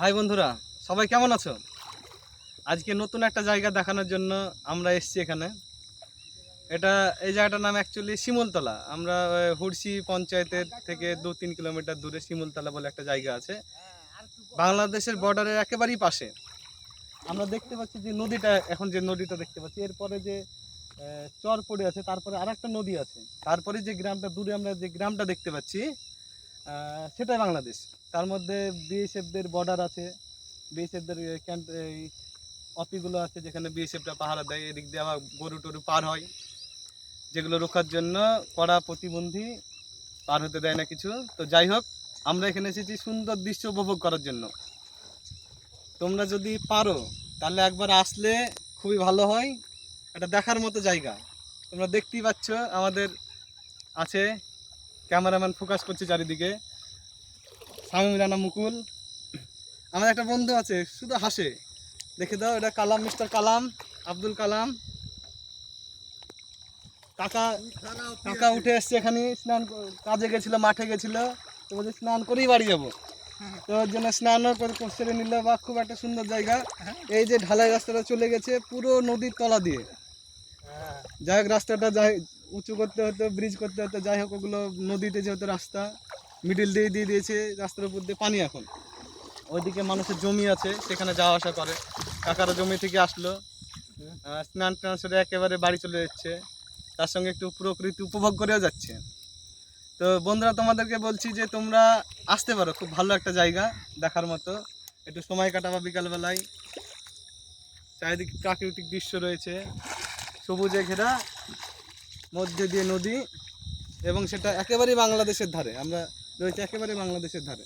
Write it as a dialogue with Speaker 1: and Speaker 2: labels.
Speaker 1: High বন্ধুরা, সবাই কেমন আছো? আজকে নতুন একটা জায়গা দেখানোর জন্য আমরা এসেছি এখানে। এটা, এই জায়গাটার নাম অ্যাকচুয়ালি শিমুলতলা। আমরা হুড়সি পঞ্চায়েতের থেকে দু তিন কিলোমিটার দূরে শিমুলতলা বলে একটা জায়গা আছে। বাংলাদেশের বর্ডারের একেবারেই পাশে। আমরা দেখতে পাচ্ছি যে নদীটা, এখন যে নদীটা দেখতে পাচ্ছি, এরপরে যে চর পড়ে আছে, তারপরে আর একটা নদী আছে। তারপরে যে গ্রামটা, দূরে আমরা যে গ্রামটা দেখতে পাচ্ছি সেটাই বাংলাদেশ। তার মধ্যে বিএসএফদের বর্ডার আছে। বিএসএফদের ক্যাম্প এই অফিসগুলো আছে যেখানে বিএসএফটা পাহারা দেয়। এদিক দিয়ে আবার গরু টরু পার হয়। যেগুলো রোখার জন্য কড়া প্রতিবন্ধী পার হতে দেয় না কিছু। তো যাই হোক, আমরা এখানে এসেছি সুন্দর দৃশ্য উপভোগ করার জন্য। তোমরা যদি পারো, তাহলে একবার আসলে খুবই ভালো হয়। এটা দেখার মতো জায়গা। তোমরা দেখতেই পাচ্ছ আমাদের আছে ক্যামেরাম্যান ফোকাস করছে চারিদিকে। শামীম রানা মুকুল। আমার একটা বন্ধু আছে, শুধু হাসে। দেখে দাও, এটা কালাম, মিস্টার কালাম, আব্দুল কালাম। কাকা কাকা উঠে এসছে এখানে, স্নান কাজে গেছিল, মাঠে গেছিল। তো বলছে স্নান করেই বাড়ি যাব। তো ওর জন্য স্নানও করে সেরে নিল বা খুব একটা সুন্দর জায়গা। এই যে ঢালাই রাস্তাটা চলে গেছে পুরো নদীর তলা দিয়ে। যাই হোক, রাস্তাটা যাই উঁচু করতে হতো ব্রিজ করতে হতো, যাই হোক, ওগুলো নদীতে যেহেতু রাস্তা। মিডিল দিয়ে দিয়ে দিয়েছে, রাস্তার উপর দিয়ে পানি এখন। ওইদিকে মানুষের জমি আছে, সেখানে যাওয়া আসা করে। কাকারা জমি থেকে আসলো। স্নান টান সেরে একেবারে বাড়ি চলে যাচ্ছে। তার সঙ্গে একটু প্রকৃতি উপভোগ করেও যাচ্ছে। তো বন্ধুরা, তোমাদেরকে বলছি যে তোমরা আসতে পারো, খুব ভালো একটা জায়গা দেখার মতো। একটু সময় কাটাবা বিকালবেলায়। চারিদিকে প্রাকৃতিক দৃশ্য রয়েছে। সবুজে ঘেরা, মধ্যে দিয়ে নদী, এবং সেটা একেবারেই বাংলাদেশের ধারে। আমরা রয়েছে একেবারে বাংলাদেশের ধারে।